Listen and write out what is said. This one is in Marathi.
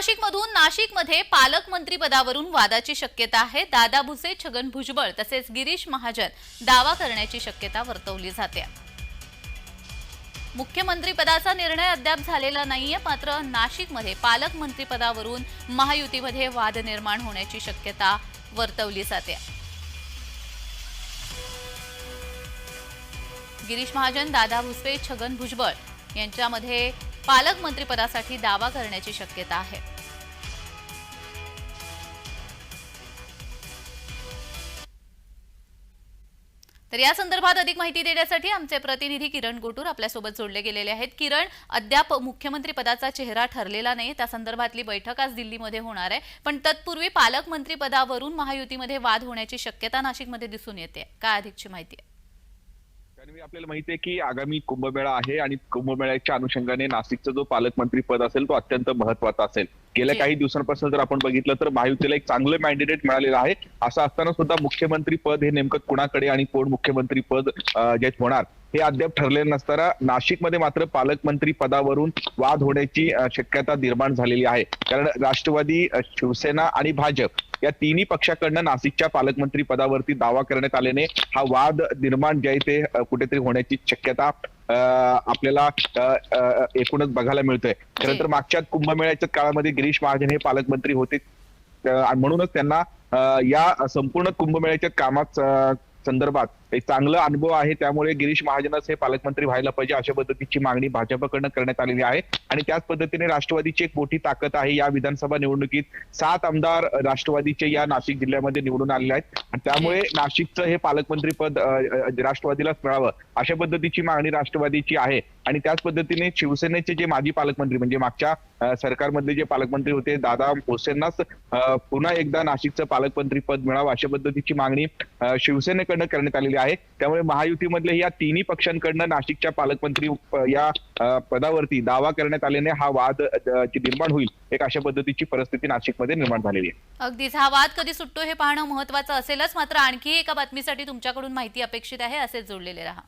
नाशिकमधून नाशिकमध्ये पालकमंत्री पदावरून वादाची शक्यता आहे. दादा भुसे छगन भुजबळ तसेच गिरीश महाजन दावा करण्याची शक्यता वर्तवली जाते. मुख्यमंत्री पदाचा निर्णय अद्याप झालेला नाहीये मात्र नाशिकमध्ये पालकमंत्री पदावरून महायुतीमध्ये वाद निर्माण होण्याची शक्यता वर्तवली जाते. गिरीश महाजन दादा भुसे छगन भुजबळ यांच्यामध्ये पालकमंत्रीपदासाठी दावा करण्याची शक्यता आहे. तर या संदर्भात अधिक माहिती देण्यासाठी आमचे प्रतिनिधी किरण गोटूर आपल्यासोबत जोडले गेलेले आहेत. किरण अद्याप मुख्यमंत्री पदाचा चेहरा ठरलेला नाही त्या संदर्भातली बैठक आज दिल्लीमध्ये होणार आहे. पण तत्पूर्वी पालकमंत्री पदावरून महायुतीमध्ये वाद होण्याची शक्यता नाशिकमध्ये दिसून येते. काय अधिकची माहिती आहे? आपल्याला माहिती आहे की आगामी कुंभमेळा आहे आणि कुंभमेळ्याच्या अनुषंगाने नाशिकचा जो पालकमंत्री पद असेल तो अत्यंत महत्त्वाचा असेल. गेल्या. काही दिवसांपासून जर आपण बघितलं तर महायुतीला एक चांगलं मॅन्डेट मिळालेलं आहे. असं असताना सुद्धा मुख्यमंत्री पद हे नेमकं कुणाकडे आणि कोण मुख्यमंत्री पद जे होणार हे अद्याप ठरलेलं नसताना नाशिकमध्ये मात्र पालकमंत्री पदावरून वाद होण्याची शक्यता निर्माण झालेली आहे. कारण राष्ट्रवादी शिवसेना आणि भाजप या तिन्ही पक्षाकडनं नाशिकच्या पालकमंत्री पदावरती दावा करण्यात आल्याने हा वाद निर्माण जे आहे ते कुठेतरी होण्याची शक्यता आपल्याला एकूणच बघायला मिळतोय. खरं तर मागच्या कुंभमेळ्याच्या काळामध्ये गिरीश महाजन हे पालकमंत्री होते म्हणूनच त्यांना या संपूर्ण कुंभमेळ्याच्या कामात संदर्भात एक चांगला अनुभव आहे. त्यामुळे गिरीश महाजनच हे पालकमंत्री व्हायला पाहिजे अशा पद्धतीची मागणी भाजपकडनं करण्यात आलेली आहे. आणि त्याच पद्धतीने राष्ट्रवादीची एक मोठी ताकद आहे या विधानसभा निवडणुकीत. सात आमदार राष्ट्रवादीचे या नाशिक जिल्ह्यामध्ये निवडून आलेले आहेत. आणि त्यामुळे नाशिकचं हे पालकमंत्री पद राष्ट्रवादीलाच मिळावं अशा पद्धतीची मागणी राष्ट्रवादीची आहे. आणि त्याच पद्धतीने शिवसेनेचे जे माजी पालकमंत्री म्हणजे मागच्या सरकारमधले जे पालकमंत्री होते दादा भोसेंनाच पुन्हा एकदा नाशिकचं पालकमंत्री पद मिळावं अशा पद्धतीची मागणी शिवसेनेकडनं करण्यात आलेली आहे. त्यामुळे महायुतीमधले या तिन्ही पक्षांकडनं नाशिकच्या पालकमंत्री या पदावरती दावा करण्यात आल्याने हा वाद निर्माण होईल. एक अशा पद्धतीची परिस्थिती नाशिकमध्ये निर्माण झालेली आहे. अगदीच. हा वाद कधी सुटतो हे पाहणं महत्वाचं असेलच. मात्र आणखी एका बातमीसाठी तुमच्याकडून माहिती अपेक्षित आहे. असेच जोडलेले राहा.